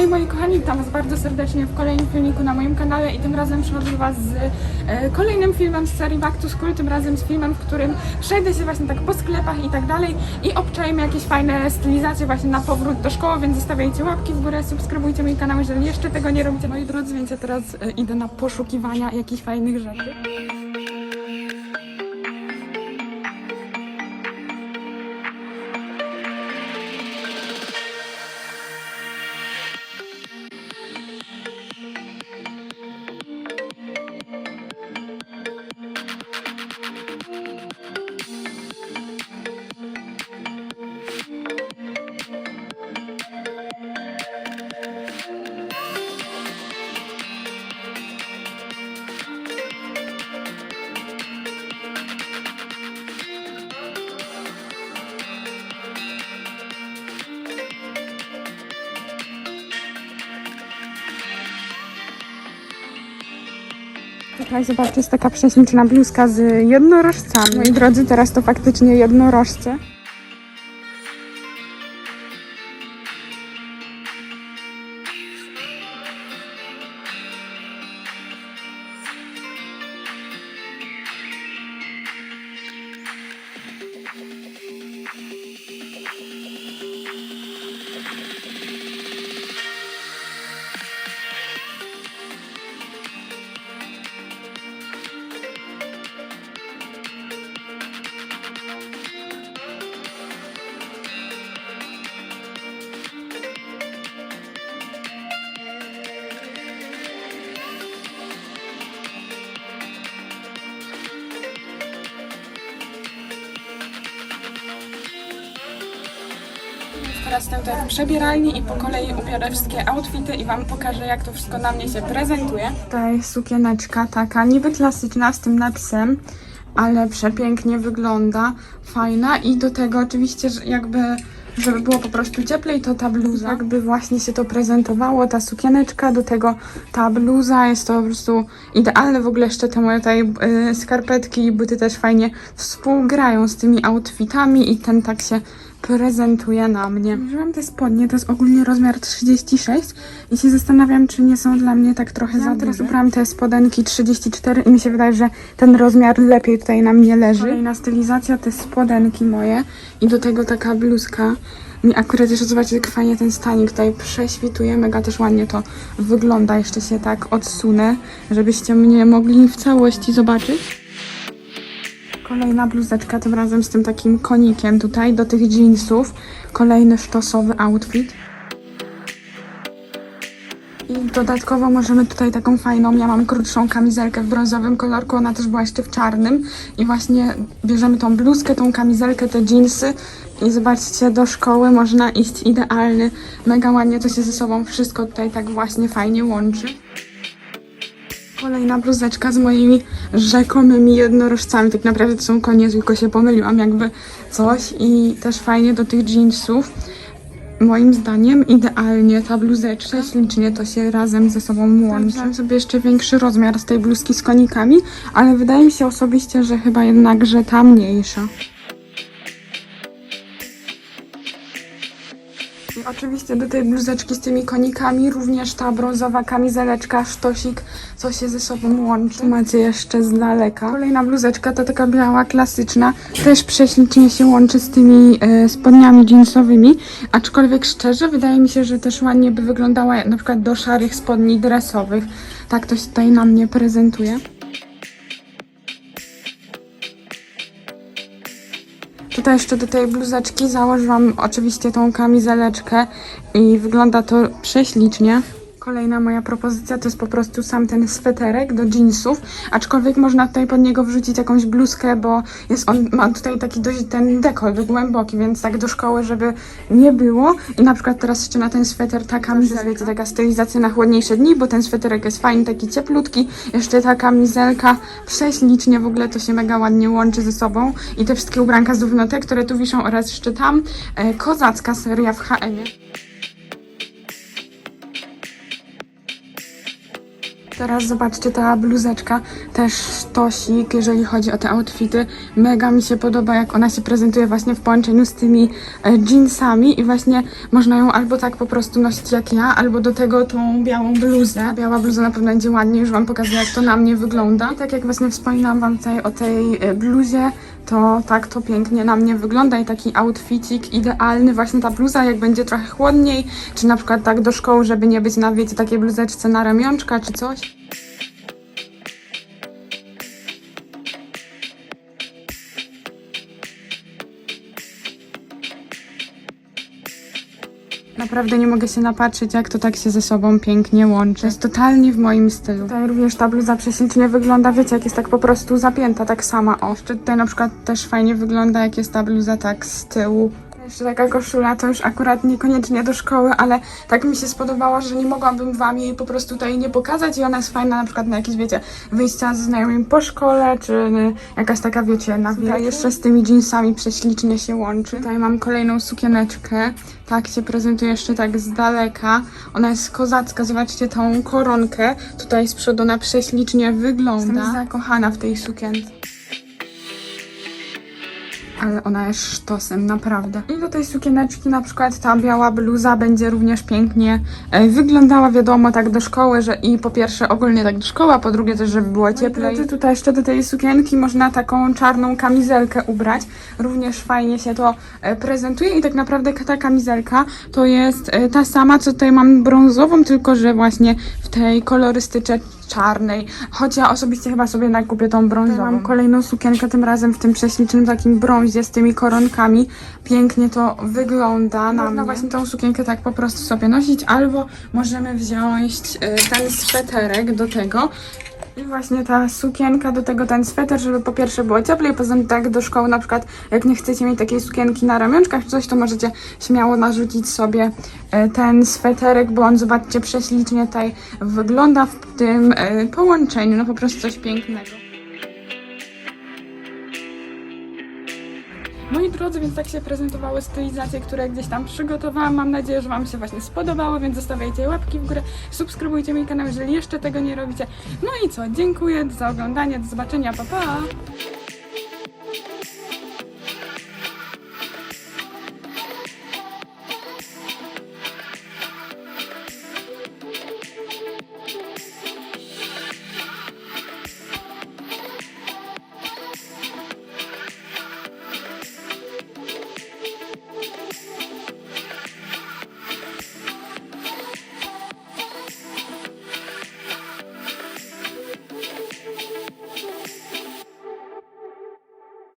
Hej moi kochani, witam was bardzo serdecznie w kolejnym filmiku na moim kanale i tym razem przychodzę do was z e, kolejnym filmem z serii Back to School, tym razem z filmem, w którym przejdę się właśnie tak po sklepach i tak dalej i obczajmy jakieś fajne stylizacje właśnie na powrót do szkoły, więc zostawiajcie łapki w górę, subskrybujcie mój kanał, jeżeli jeszcze tego nie robicie, moi drodzy, więc ja teraz e, idę na poszukiwania jakichś fajnych rzeczy. Tutaj zobaczcie, jest taka prześliczna bluzka z jednorożcami. Moi drodzy, teraz to faktycznie jednorożce. Teraz tutaj w przebieralni i po kolei ubiorę wszystkie outfity i Wam pokażę, jak to wszystko na mnie się prezentuje. Tutaj sukieneczka taka niby klasyczna z tym napisem, ale przepięknie wygląda, fajna i do tego oczywiście, jakby żeby było po prostu cieplej, to ta bluza, jakby właśnie się to prezentowało, ta sukieneczka, do tego ta bluza, jest to po prostu idealne, w ogóle jeszcze te moje tutaj y, skarpetki i buty też fajnie współgrają z tymi outfitami i ten tak się prezentuje na mnie. Wziąłam te spodnie, to jest ogólnie rozmiar 36 i się zastanawiam, czy nie są dla mnie tak trochę za Teraz ubrałam te spodenki 34 i mi się wydaje, że ten rozmiar lepiej tutaj na mnie leży. Kolejna stylizacja, te spodenki moje i do tego taka bluzka. Mi akurat jeszcze zobaczcie, jak fajnie ten stanik tutaj prześwituje, mega też ładnie to wygląda. Jeszcze się tak odsunę, żebyście mnie mogli w całości zobaczyć. Kolejna bluzeczka, tym razem z tym takim konikiem tutaj do tych jeansów. Kolejny sztosowy outfit. I dodatkowo możemy tutaj taką fajną, ja mam krótszą kamizelkę w brązowym kolorku, ona też była jeszcze w czarnym. I właśnie bierzemy tą bluzkę, tą kamizelkę, te jeansy i zobaczcie, do szkoły można iść idealny. Mega ładnie to się ze sobą wszystko tutaj tak właśnie fajnie łączy. Kolejna bluzeczka z moimi rzekomymi jednorożcami. Tak naprawdę to są konie, tylko się pomyliłam jakby coś. I też fajnie do tych jeansów. Moim zdaniem idealnie ta bluzeczka, ślicznie to się razem ze sobą łączy. Wziąłem sobie jeszcze większy rozmiar z tej bluzki z konikami, ale wydaje mi się osobiście, że chyba jednak, że ta mniejsza. Oczywiście do tej bluzeczki z tymi konikami również ta brązowa kamizeleczka, sztosik, co się ze sobą łączy. Macie jeszcze z daleka. Kolejna bluzeczka to taka biała, klasyczna, też prześlicznie się łączy z tymi e, spodniami jeansowymi, aczkolwiek szczerze wydaje mi się, że też ładnie by wyglądała na przykład do szarych spodni dresowych. Tak to się tutaj na mnie prezentuje. Tutaj jeszcze do tej bluzeczki założyłam oczywiście tą kamizeleczkę i wygląda to prześlicznie. Kolejna moja propozycja to jest po prostu sam ten sweterek do jeansów, aczkolwiek można tutaj pod niego wrzucić jakąś bluzkę, bo jest on, ma tutaj taki dość ten dekolt głęboki, więc tak do szkoły, żeby nie było. I na przykład teraz jeszcze na ten sweter ta kamizelka, wiecie, taka stylizacja na chłodniejsze dni, bo ten sweterek jest fajny, taki cieplutki. Jeszcze ta kamizelka prześlicznie, w ogóle to się mega ładnie łączy ze sobą. I te wszystkie ubranka z Dównotek, które tu wiszą oraz jeszcze tam, e, kozacka seria w H&M-ie. Teraz zobaczcie, ta bluzeczka też sztosik, jeżeli chodzi o te outfity. Mega mi się podoba, jak ona się prezentuje właśnie w połączeniu z tymi e, jeansami i właśnie można ją albo tak po prostu nosić jak ja, albo do tego tą białą bluzę. Biała bluza na pewno będzie ładnie, już wam pokazuję, jak to na mnie wygląda. I tak jak właśnie wspominałam wam tutaj o tej e, bluzie, to tak to pięknie na mnie wygląda i taki outfitik idealny, właśnie ta bluza, jak będzie trochę chłodniej, czy na przykład tak do szkoły, żeby nie być na, wiecie, takiej bluzeczce na ramionczka, czy coś. Naprawdę nie mogę się napatrzeć, jak to tak się ze sobą pięknie łączy. Jest totalnie w moim stylu. Tutaj również ta bluza prześlicznie wygląda, wiecie, jak jest tak po prostu zapięta, tak sama. O, tutaj na przykład też fajnie wygląda, jak jest ta bluza tak z tyłu. Jeszcze taka koszula to już akurat niekoniecznie do szkoły, ale tak mi się spodobała, że nie mogłabym wam jej po prostu tutaj nie pokazać i ona jest fajna na przykład na jakieś, wiecie, wyjścia ze znajomymi po szkole, czy y, jakaś taka, wiecie, na Tutaj jeszcze z tymi jeansami prześlicznie się łączy. Tutaj mam kolejną sukieneczkę, tak się prezentuje jeszcze tak z daleka. Ona jest kozacka, zobaczcie tą koronkę. Tutaj z przodu ona prześlicznie wygląda. Jestem zakochana w tej sukience ale ona jest sztosem, naprawdę. I do tej sukieneczki na przykład ta biała bluza będzie również pięknie e, wyglądała, wiadomo, tak do szkoły, że i po pierwsze ogólnie tak do szkoły, a po drugie też, żeby było cieplej. No tutaj jeszcze do tej sukienki można taką czarną kamizelkę ubrać. Również fajnie się to e, prezentuje i tak naprawdę ta kamizelka to jest e, ta sama, co tutaj mam brązową, tylko że właśnie w tej kolorystyce czarnej, choć ja osobiście chyba sobie nakupię tą brązową. Mam kolejną sukienkę, tym razem w tym prześlicznym takim brązie z tymi koronkami. Pięknie to wygląda na Można właśnie tą sukienkę tak po prostu sobie nosić, albo możemy wziąć y, ten sweterek do tego. I właśnie ta sukienka, do tego ten sweter, żeby po pierwsze było cieplej, poza tym tak do szkoły na przykład, jak nie chcecie mieć takiej sukienki na ramionczkach czy coś, to możecie śmiało narzucić sobie e, ten sweterek, bo on, zobaczcie, prześlicznie tutaj wygląda w tym e, połączeniu, no po prostu coś pięknego. Moi drodzy, więc tak się prezentowały stylizacje, które gdzieś tam przygotowałam. Mam nadzieję, że Wam się właśnie spodobały, więc zostawiajcie łapki w górę, subskrybujcie mój kanał, jeżeli jeszcze tego nie robicie. No i co, dziękuję za oglądanie, do zobaczenia, pa pa!